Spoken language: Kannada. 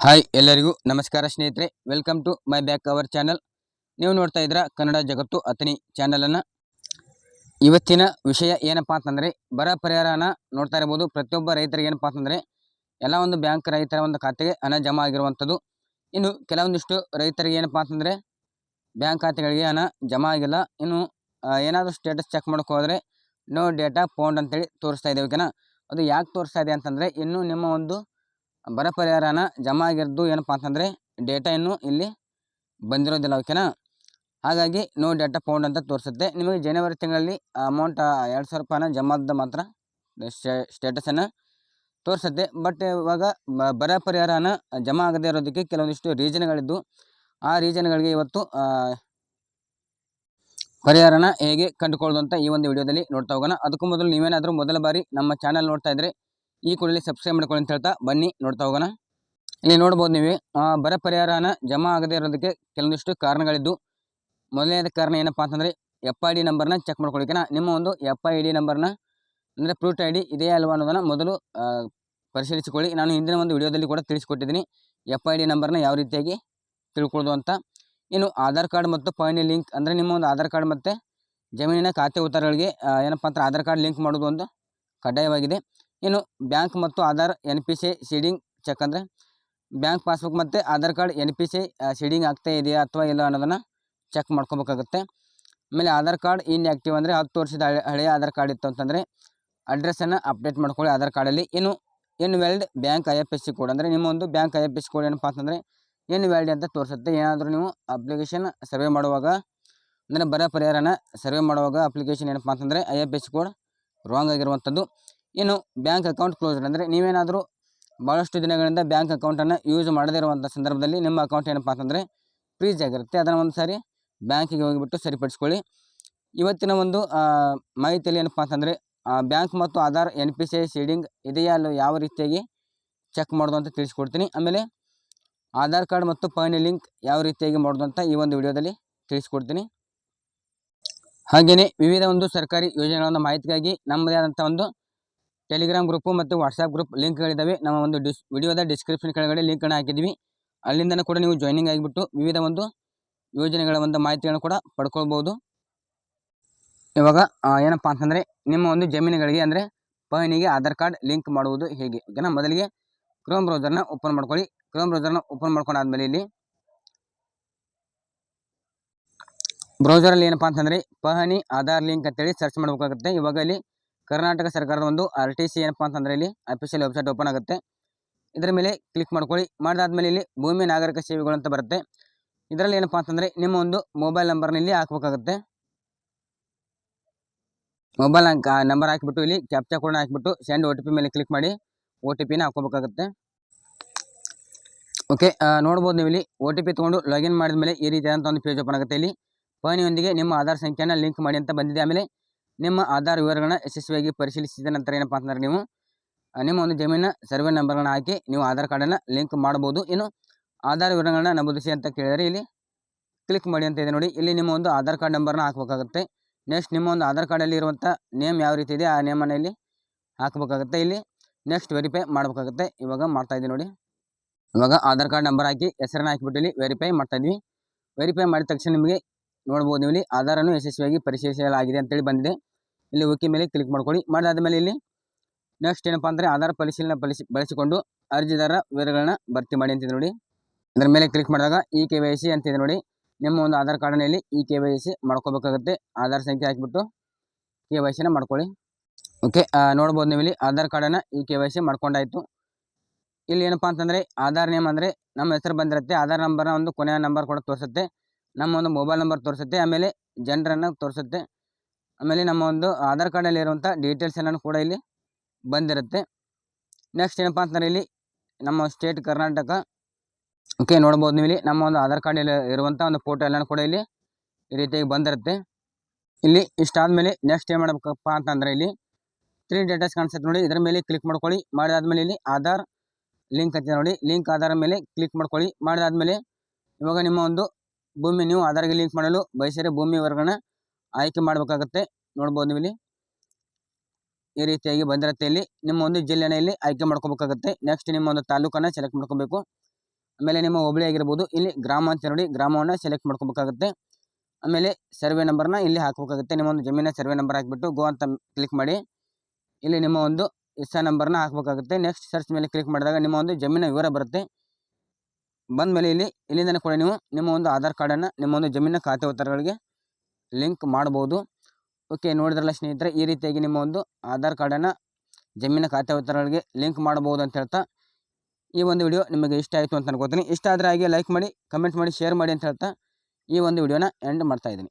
ಹಾಯ್ ಎಲ್ಲರಿಗೂ ನಮಸ್ಕಾರ ಸ್ನೇಹಿತರೆ welcome to my back our channel ನೀವು ನೋಡ್ತಾ ಇದ್ರ ಕನ್ನಡ ಜಗತ್ತು ಅತನಿ ಚಾನಲನ್ನು ಇವತ್ತಿನ ವಿಷಯ ಏನಪ್ಪಾ ಅಂತಂದರೆ, ಬರ ಪರಿಹಾರನ ನೋಡ್ತಾ ಇರ್ಬೋದು. ಪ್ರತಿಯೊಬ್ಬ ರೈತರಿಗೆ ಏನಪ್ಪಾ ಅಂತಂದರೆ, ಎಲ್ಲ ಒಂದು ಬ್ಯಾಂಕ್ ರೈತರ ಒಂದು ಖಾತೆಗೆ ಹಣ ಜಮಾ ಆಗಿರುವಂಥದ್ದು. ಇನ್ನು ಕೆಲವೊಂದಿಷ್ಟು ರೈತರಿಗೆ ಏನಪ್ಪಾ ಅಂತಂದರೆ ಬ್ಯಾಂಕ್ ಖಾತೆಗಳಿಗೆ ಹಣ ಜಮಾ ಆಗಿಲ್ಲ. ಇನ್ನು ಏನಾದರೂ ಸ್ಟೇಟಸ್ ಚೆಕ್ ಹೋದರೆ ನೋ ಡೇಟಾ ಫೌಂಡ್ ಅಂತೇಳಿ ತೋರಿಸ್ತಾ ಇದ್ದೇವೆ ಅದು ಯಾಕೆ ತೋರಿಸ್ತಾ ಇದೆ ಅಂತಂದರೆ, ಇನ್ನು ನಿಮ್ಮ ಒಂದು ಬರ ಪರಿಹಾರನ ಜಮಾ ಆಗಿರೋದು ಏನಪ್ಪ ಅಂತಂದರೆ ಡೇಟಾ ಇನ್ನೂ ಇಲ್ಲಿ ಬಂದಿರೋದಿಲ್ಲ ಓಕೆನಾ ಹಾಗಾಗಿ ನೋ ಡೇಟಾ ಫೌಂಡ್ ಅಂತ ತೋರಿಸುತ್ತೆ. ನಿಮಗೆ ಜನವರಿ ತಿಂಗಳಲ್ಲಿ ಅಮೌಂಟ್ ಎರಡು ಸಾವಿರ ರೂಪಾಯಿನ ಜಮಾದ ಮಾತ್ರ ಸ್ಟೇಟಸನ್ನು ತೋರಿಸುತ್ತೆ. ಬಟ್ ಇವಾಗ ಬರ ಪರಿಹಾರನ ಜಮಾ ಆಗದೇ ಇರೋದಕ್ಕೆ ಕೆಲವೊಂದಿಷ್ಟು ರೀಸನ್ಗಳಿದ್ದು ಆ ರೀಸನ್ಗಳಿಗೆ ಇವತ್ತು ಪರಿಹಾರನ ಹೇಗೆ ಕಂಡುಕೊಳ್ಳೋದು ಅಂತ ಈ ಒಂದು ವಿಡಿಯೋದಲ್ಲಿ ನೋಡ್ತಾ ಹೋಗೋಣ. ಅದಕ್ಕೂ ಮೊದಲು ನೀವೇನಾದರೂ ಮೊದಲ ಬಾರಿ ನಮ್ಮ ಚಾನಲ್ ನೋಡ್ತಾ ಇದ್ರೆ ಈ ಕೂಡಲೇ ಸಬ್ಸ್ಕ್ರೈಬ್ ಮಾಡ್ಕೊಳ್ಳಿ ಅಂತ ಹೇಳ್ತಾ ಬನ್ನಿ ನೋಡ್ತಾ ಹೋಗೋಣ. ಇಲ್ಲಿ ನೋಡ್ಬೋದು ನೀವು ಬರ ಪರಿಹಾರನ ಜಮಾ ಆಗದೇ ಇರೋದಕ್ಕೆ ಕೆಲವೊಂದಿಷ್ಟು ಕಾರಣಗಳಿದ್ದು. ಮೊದಲನೇದ ಕಾರಣ ಏನಪ್ಪಾ ಅಂತಂದರೆ ಎಫ್ ಐ ಡಿ ನಂಬರ್ನ ಚೆಕ್ ಮಾಡ್ಕೊಳ್ಳಿಕ್ಕೆ ನಿಮ್ಮ ಒಂದು ಎಫ್ ಐ ಡಿ ನಂಬರ್ನ ಅಂದರೆ ಪ್ರೂಟ್ ಐ ಡಿ ಇದೇ ಅಲ್ವಾ ಅನ್ನೋದನ್ನು ಮೊದಲು ಪರಿಶೀಲಿಸಿಕೊಳ್ಳಿ. ನಾನು ಹಿಂದಿನ ಒಂದು ವಿಡಿಯೋದಲ್ಲಿ ಕೂಡ ತಿಳಿಸ್ಕೊಟ್ಟಿದ್ದೀನಿ ಎಫ್ ಐ ಡಿ ನಂಬರ್ನ ಯಾವ ರೀತಿಯಾಗಿ ತಿಳ್ಕೊಳ್ಳೋದು ಅಂತ. ಇನ್ನು ಆಧಾರ್ ಕಾರ್ಡ್ ಮತ್ತು ಪಾಯಿಂಟ್ ಲಿಂಕ್ ಅಂದರೆ ನಿಮ್ಮ ಒಂದು ಆಧಾರ್ ಕಾರ್ಡ್ ಮತ್ತು ಜಮೀನಿನ ಖಾತೆ ಉತ್ತರಗಳಿಗೆ ಏನಪ್ಪ ಅಂದರೆ ಆಧಾರ್ ಕಾರ್ಡ್ ಲಿಂಕ್ ಮಾಡೋದು ಒಂದು ಕಡ್ಡಾಯವಾಗಿದೆ. ಇನ್ನು ಬ್ಯಾಂಕ್ ಮತ್ತು Aadhaar N P C seeding check ಅಂದರೆ ಬ್ಯಾಂಕ್ ಪಾಸ್ಬುಕ್ ಮತ್ತು Aadhaar card N P C seeding ಆಗ್ತಾ ಇದೆಯಾ ಅಥವಾ ಇಲ್ಲ ಅನ್ನೋದನ್ನು ಚೆಕ್ ಮಾಡ್ಕೋಬೇಕಾಗುತ್ತೆ. ಆಮೇಲೆ ಆಧಾರ್ ಕಾರ್ಡ್ ಇನ್ಆ್ಯಕ್ಟಿವ್ ಅಂದರೆ ಹತ್ತು ವರ್ಷದ ಹಳೆ, ಹಳೆಯ ಆಧಾರ್ ಕಾರ್ಡ್ ಇತ್ತು ಅಂತಂದರೆ ಅಡ್ರೆಸ್ಸನ್ನು ಅಪ್ಡೇಟ್ ಮಾಡ್ಕೊಳ್ಳಿ ಆಧಾರ್ ಕಾರ್ಡಲ್ಲಿ ಇನ್ನು invalid bank I F S C code ಅಂದರೆ ನಿಮ್ಮ ಒಂದು bank I F S code ಏನಪ್ಪ ಅಂತಂದರೆ ಎನ್ ವ್ಯಾಲ್ಡ್ ಅಂತ ತೋರಿಸುತ್ತೆ. ಏನಾದರೂ ನೀವು ಅಪ್ಲಿಕೇಶನ್ ಸರ್ವೆ ಮಾಡುವಾಗ ಅಂದರೆ ಬರ ಪರಿಹಾರನ ಸರ್ವೆ ಮಾಡುವಾಗ ಅಪ್ಲಿಕೇಶನ್ ಏನಪ್ಪ ಅಂತಂದರೆ I F S C code wrong ಆಗಿರುವಂಥದ್ದು ಇನ್ನು ಬ್ಯಾಂಕ್ ಅಕೌಂಟ್ ಕ್ಲೋಸ್ಡ್ ಅಂದರೆ ನೀವೇನಾದರೂ ಭಾಳಷ್ಟು ದಿನಗಳಿಂದ ಬ್ಯಾಂಕ್ ಅಕೌಂಟನ್ನು ಯೂಸ್ ಮಾಡದೇ ಇರುವಂಥ ಸಂದರ್ಭದಲ್ಲಿ ನಿಮ್ಮ ಅಕೌಂಟ್ ಏನಪ್ಪ ಅಂತಂದರೆ ಫ್ರೀಜ್ ಆಗಿರುತ್ತೆ. ಅದನ್ನು ಒಂದು ಸಾರಿ ಬ್ಯಾಂಕಿಗೆ ಹೋಗಿಬಿಟ್ಟು ಸರಿಪಡಿಸ್ಕೊಳ್ಳಿ. ಇವತ್ತಿನ ಒಂದು ಮಾಹಿತಿಯಲ್ಲಿ ಏನಪ್ಪ ಅಂತಂದರೆ ಬ್ಯಾಂಕ್ ಮತ್ತು Aadhaar, N P C I, seeding ಇದೆಯಾ ಅಲ್ಲೋ ಯಾವ ರೀತಿಯಾಗಿ ಚೆಕ್ ಮಾಡೋದು ಅಂತ ತಿಳಿಸ್ಕೊಡ್ತೀನಿ. ಆಮೇಲೆ ಆಧಾರ್ ಕಾರ್ಡ್ ಮತ್ತು ಪಾನಿ ಲಿಂಕ್ ಯಾವ ರೀತಿಯಾಗಿ ಮಾಡೋದು ಅಂತ ಈ ಒಂದು ವಿಡಿಯೋದಲ್ಲಿ ತಿಳಿಸ್ಕೊಡ್ತೀನಿ. ಹಾಗೆಯೇ ವಿವಿಧ ಒಂದು ಸರ್ಕಾರಿ ಯೋಜನೆಗಳ ಮಾಹಿತಿಗಾಗಿ ನಮ್ಮದೇ ಆದಂಥ ಒಂದು ಟೆಲಿಗ್ರಾಮ್ ಗ್ರೂಪು ಮತ್ತು ವಾಟ್ಸಪ್ ಗ್ರೂಪ್ ಲಿಂಕ್ಗಳಿದ್ದಾವೆ ನಮ್ಮ ಒಂದು ಡಿಸ್ ವಿಡಿಯೋದ ಡಿಸ್ಕ್ರಿಪ್ಷನ್ ಕೆಳಗಡೆ ಲಿಂಕನ್ನು ಹಾಕಿದ್ದೀವಿ. ಅಲ್ಲಿಂದ ಕೂಡ ನೀವು ಜಾಯ್ನಿಂಗ್ ಆಗಿಬಿಟ್ಟು ವಿವಿಧ ಒಂದು ಯೋಜನೆಗಳ ಒಂದು ಮಾಹಿತಿಗಳನ್ನು ಕೂಡ ಪಡ್ಕೊಳ್ಬೋದು. ಇವಾಗ ಏನಪ್ಪ ಅಂತಂದರೆ, ನಿಮ್ಮ ಒಂದು ಜಮೀನುಗಳಿಗೆ ಅಂದರೆ ಪಹಣಿಗೆ ಆಧಾರ್ ಕಾರ್ಡ್ ಲಿಂಕ್ ಮಾಡುವುದು ಹೇಗೆ? ಓಕೆನಾ? ಮೊದಲಿಗೆ ಕ್ರೋಮ್ ಬ್ರೌಸರ್ನ ಓಪನ್ ಮಾಡ್ಕೊಳ್ಳಿ. ಕ್ರೋಮ್ ಬ್ರೌಸರ್ನ ಓಪನ್ ಮಾಡ್ಕೊಂಡಾದ್ಮೇಲೆ ಇಲ್ಲಿ ಬ್ರೌಸರಲ್ಲಿ ಏನಪ್ಪ ಅಂತಂದರೆ ಪಹಣಿ ಆಧಾರ್ ಲಿಂಕ್ ಅಂತೇಳಿ ಸರ್ಚ್ ಮಾಡಬೇಕಾಗುತ್ತೆ. ಇವಾಗ ಇಲ್ಲಿ ಕರ್ನಾಟಕ ಸರ್ಕಾರದ ಒಂದು ಆರ್ ಟಿ ಸಿ ಏನಪ್ಪ ಅಂತಂದರೆ ಇಲ್ಲಿ ಅಫಿಷಿಯಲ್ ವೆಬ್ಸೈಟ್ ಓಪನ್ ಆಗುತ್ತೆ. ಇದರ ಮೇಲೆ ಕ್ಲಿಕ್ ಮಾಡ್ಕೊಳ್ಳಿ. ಮಾಡಿದಾದ್ಮೇಲೆ ಇಲ್ಲಿ ಭೂಮಿ ನಾಗರಿಕ ಸೇವೆಗಳು ಅಂತ ಬರುತ್ತೆ. ಇದರಲ್ಲಿ ಏನಪ್ಪ ಅಂತಂದರೆ ನಿಮ್ಮ ಒಂದು ಮೊಬೈಲ್ ನಂಬರ್ನ ಇಲ್ಲಿ ಹಾಕಬೇಕಾಗುತ್ತೆ. ಮೊಬೈಲ್ ನಂಬರ್ ಹಾಕಿಬಿಟ್ಟು ಇಲ್ಲಿ ಕ್ಯಾಪ್ಚಾ ಕೂಡ ಹಾಕಿಬಿಟ್ಟು ಸೆಂಡ್ ಒ ಮೇಲೆ ಕ್ಲಿಕ್ ಮಾಡಿ ಒ ಟಿ ಪಿನ ಹಾಕೋಬೇಕಾಗುತ್ತೆ ಓಕೆ ನೋಡ್ಬೋದು ನೀವು ಇಲ್ಲಿ ಒ ಟಿ ಪಿ ತೊಗೊಂಡು ಲಾಗಿನ್ ಮಾಡಿದ ಮೇಲೆ ಈ ರೀತಿಯಾದಂಥ ಒಂದು ಪೇಜ್ ಓಪನ್ ಆಗುತ್ತೆ ಇಲ್ಲಿ. ಪಹಣಿಯೊಂದಿಗೆ ನಿಮ್ಮ ಆಧಾರ್ ಸಂಖ್ಯೆಯನ್ನು ಲಿಂಕ್ ಮಾಡಿ ಅಂತ ಬಂದಿದೆ. ಆಮೇಲೆ ನಿಮ್ಮ ಆಧಾರ್ ವಿವರಗಳನ್ನ ಯಶಸ್ವಿಯಾಗಿ ಪರಿಶೀಲಿಸಿದ ನಂತರ ಏನಪ್ಪಾ ಅಂತಂದ್ರೆ ನೀವು ನಿಮ್ಮ ಒಂದು ಜಮೀನ ಸರ್ವೆ ನಂಬರ್ಗಳನ್ನ ಹಾಕಿ ನೀವು ಆಧಾರ್ ಕಾರ್ಡನ್ನು ಲಿಂಕ್ ಮಾಡ್ಬೋದು. ಇನ್ನು ಆಧಾರ್ ವಿವರಗಳನ್ನ ನಮೂದಿಸಿ ಅಂತ ಕೇಳಿದರೆ ಇಲ್ಲಿ ಕ್ಲಿಕ್ ಮಾಡಿ ಅಂತ ಇದೆ ನೋಡಿ. ಇಲ್ಲಿ ನಿಮ್ಮ ಒಂದು ಆಧಾರ್ ಕಾರ್ಡ್ ನಂಬರ್ನ ಹಾಕಬೇಕಾಗುತ್ತೆ. ನೆಕ್ಸ್ಟ್ ನಿಮ್ಮ ಒಂದು ಆಧಾರ್ ಕಾರ್ಡಲ್ಲಿ ಇರುವಂಥ ನೇಮ್ ಯಾವ ರೀತಿ ಇದೆ ಆ ನೇಮನ್ನು ಇಲ್ಲಿ ಹಾಕಬೇಕಾಗುತ್ತೆ. ಇಲ್ಲಿ ನೆಕ್ಸ್ಟ್ ವೆರಿಫೈ ಮಾಡಬೇಕಾಗುತ್ತೆ. ಇವಾಗ ಮಾಡ್ತಾ ಇದ್ದೀನಿ ನೋಡಿ. ಇವಾಗ ಆಧಾರ್ ಕಾರ್ಡ್ ನಂಬರ್ ಹಾಕಿ ಹೆಸರನ್ನ ಹಾಕಿಬಿಟ್ಟು ಇಲ್ಲಿ ವೆರಿಫೈ ಮಾಡ್ತಾ ಇದ್ವಿ ವೆರಿಫೈ ಮಾಡಿದ ತಕ್ಷಣ ನಿಮಗೆ ನೋಡ್ಬೋದು ನೀವು ಇಲ್ಲಿ ಆಧಾರನ್ನು ಯಶಸ್ವಿಯಾಗಿ ಪರಿಶೀಲಿಸಲಾಗಿದೆ ಅಂತೇಳಿ ಬಂದಿದೆ. ಇಲ್ಲಿ ಓಕೆ ಮೇಲೆ ಕ್ಲಿಕ್ ಮಾಡ್ಕೊಳ್ಳಿ. ಮಾಡಿದಾದ್ಮೇಲೆ ಇಲ್ಲಿ ನೆಕ್ಸ್ಟ್ ಏನಪ್ಪ ಅಂದರೆ ಆಧಾರ್ ಪರಿಶೀಲನೆ ಬಳಸಿ ಬಳಸಿಕೊಂಡು ಅರ್ಜಿದಾರರ ವಿವರಗಳನ್ನ ಭರ್ತಿ ಮಾಡಿ ಅಂತಿದೆ ನೋಡಿ. ಅದರ ಮೇಲೆ ಕ್ಲಿಕ್ ಮಾಡಿದಾಗ ಇ ಕೆ ವೈ ಸಿ ಅಂತಿದೆ ನೋಡಿ. ನಿಮ್ಮ ಒಂದು ಆಧಾರ್ ಕಾರ್ಡ್ನಲ್ಲಿ ಇ ಕೆ ವೈ ಸಿ ಮಾಡ್ಕೋಬೇಕಾಗುತ್ತೆ. ಆಧಾರ್ ಸಂಖ್ಯೆ ಹಾಕಿಬಿಟ್ಟು ಕೆ ವೈ ಸಿನ ಮಾಡ್ಕೊಳ್ಳಿ. ಓಕೆ ನೋಡ್ಬೋದು ನೀವು ಇಲ್ಲಿ ಆಧಾರ್ ಕಾರ್ಡನ್ನು ಇ ಕೆ ವೈ ಸಿ ಮಾಡ್ಕೊಂಡಾಯಿತು. ಇಲ್ಲಿ ಏನಪ್ಪ ಅಂತಂದರೆ ಆಧಾರ್ ನೇಮ್ ಅಂದರೆ ನಮ್ಮ ಹೆಸರು ಬಂದಿರುತ್ತೆ. ಆಧಾರ್ ನಂಬರ್ನ ಒಂದು ಕೊನೆಯ ನಂಬರ್ ಕೂಡ ತೋರಿಸುತ್ತೆ. ನಮ್ಮ ಒಂದು ಮೊಬೈಲ್ ನಂಬರ್ ತೋರಿಸುತ್ತೆ. ಆಮೇಲೆ ಜನರನ್ನು ತೋರಿಸುತ್ತೆ. ಆಮೇಲೆ ನಮ್ಮ ಒಂದು ಆಧಾರ್ ಕಾರ್ಡಲ್ಲಿ ಇರುವಂಥ ಡೀಟೇಲ್ಸ್ ಎಲ್ಲನೂ ಕೂಡ ಇಲ್ಲಿ ಬಂದಿರುತ್ತೆ. ನೆಕ್ಸ್ಟ್ ಏನಪ್ಪ ಅಂತಂದರೆ ಇಲ್ಲಿ ನಮ್ಮ ಸ್ಟೇಟ್ ಕರ್ನಾಟಕ. ಓಕೆ ನೋಡ್ಬೋದು ನೀವು ಇಲ್ಲಿ ನಮ್ಮ ಒಂದು ಆಧಾರ್ ಕಾರ್ಡಲ್ಲಿ ಇರುವಂಥ ಒಂದು ಫೋಟೋ ಎಲ್ಲನೂ ಕೂಡ ಇಲ್ಲಿ ಈ ರೀತಿಯಾಗಿ ಬಂದಿರುತ್ತೆ. ಇಲ್ಲಿ ಇಷ್ಟಾದಮೇಲೆ ನೆಕ್ಸ್ಟ್ ಏನು ಮಾಡಬೇಕಪ್ಪ ಅಂತಂದರೆ ಇಲ್ಲಿ ತ್ರೀ ಡೇಟಾಸ್ ಕಾಣಿಸುತ್ತೆ ನೋಡಿ. ಇದರ ಮೇಲೆ ಕ್ಲಿಕ್ ಮಾಡ್ಕೊಳ್ಳಿ. ಮಾಡಿದಾದ್ಮೇಲೆ ಇಲ್ಲಿ ಆಧಾರ್ ಲಿಂಕ್ ಅಂತ ನೋಡಿ. ಲಿಂಕ್ ಆಧಾರ ಮೇಲೆ ಕ್ಲಿಕ್ ಮಾಡ್ಕೊಳ್ಳಿ. ಮಾಡಿದಾದ್ಮೇಲೆ ಇವಾಗ ನಿಮ್ಮ ಒಂದು ಭೂಮಿ ನೀವು ಆಧಾರ್ಗೆ ಲಿಂಕ್ ಮಾಡಲು ಬಯಸಿದ್ರೆ ಭೂಮಿ ವರ್ಗನ ಆಯ್ಕೆ ಮಾಡಬೇಕಾಗುತ್ತೆ. ನೋಡ್ಬೋದು ನೀವು ಇಲ್ಲಿ. ಈ ರೀತಿಯಾಗಿ ಬಂದಿರುತ್ತೆ ಇಲ್ಲಿ. ನಿಮ್ಮ ಒಂದು ಜಿಲ್ಲೆನ ಇಲ್ಲಿ ಆಯ್ಕೆ ಮಾಡ್ಕೋಬೇಕಾಗುತ್ತೆ. ನೆಕ್ಸ್ಟ್ ನಿಮ್ಮ ಒಂದು ತಾಲೂಕನ್ನು ಸೆಲೆಕ್ಟ್ ಮಾಡ್ಕೋಬೇಕು. ಆಮೇಲೆ ನಿಮ್ಮ ಹೋಬಳಿ ಆಗಿರ್ಬೋದು, ಇಲ್ಲಿ ಗ್ರಾಮ ಅಂತ ನೋಡಿ ಗ್ರಾಮವನ್ನು ಸೆಲೆಕ್ಟ್ ಮಾಡ್ಕೋಬೇಕಾಗುತ್ತೆ. ಆಮೇಲೆ ಸರ್ವೆ ನಂಬರ್ನ ಇಲ್ಲಿ ಹಾಕಬೇಕಾಗುತ್ತೆ. ನಿಮ್ಮ ಒಂದು ಜಮೀನ ಸರ್ವೆ ನಂಬರ್ ಹಾಕಿಬಿಟ್ಟು ಗೋ ಅಂತ ಕ್ಲಿಕ್ ಮಾಡಿ. ಇಲ್ಲಿ ನಿಮ್ಮ ಒಂದು ಇಸ್ಸಾ ನಂಬರ್ನ ಹಾಕಬೇಕಾಗುತ್ತೆ. ನೆಕ್ಸ್ಟ್ ಸರ್ಚ್ ಮೇಲೆ ಕ್ಲಿಕ್ ಮಾಡಿದಾಗ ನಿಮ್ಮ ಒಂದು ಜಮೀನ ವಿವರ ಬರುತ್ತೆ. ಬಂದ ಮೇಲೆ ಇಲ್ಲಿ ಇಲ್ಲಿಂದನೇ ಕೂಡ ನೀವು ನಿಮ್ಮ ಒಂದು ಆಧಾರ್ ಕಾರ್ಡನ್ನು ನಿಮ್ಮ ಒಂದು ಜಮೀನಿನ ಖಾತೆ ಉತ್ತರಗಳಿಗೆ ಲಿಂಕ್ ಮಾಡ್ಬೋದು. ಓಕೆ, ನೋಡಿದ್ರಲ್ಲ ಸ್ನೇಹಿತರೆ, ಈ ರೀತಿಯಾಗಿ ನಿಮ್ಮ ಒಂದು ಆಧಾರ್ ಕಾರ್ಡನ್ನು ಜಮೀನ ಖಾತೆ ಉತ್ತರಗಳಿಗೆ ಲಿಂಕ್ ಮಾಡ್ಬೋದು ಅಂತ ಹೇಳ್ತಾ, ಈ ಒಂದು ವಿಡಿಯೋ ನಿಮಗೆ ಇಷ್ಟ ಆಯಿತು ಅಂತ ಅನ್ಕೋತೀನಿ. ಇಷ್ಟ ಆದರೆ ಹಾಗೆ ಲೈಕ್ ಮಾಡಿ, ಕಮೆಂಟ್ ಮಾಡಿ, ಶೇರ್ ಮಾಡಿ ಅಂತ ಹೇಳ್ತಾ, ಈ ಒಂದು ವಿಡಿಯೋನ ಎಂಡ್ ಮಾಡ್ತಾ ಇದ್ದೀನಿ.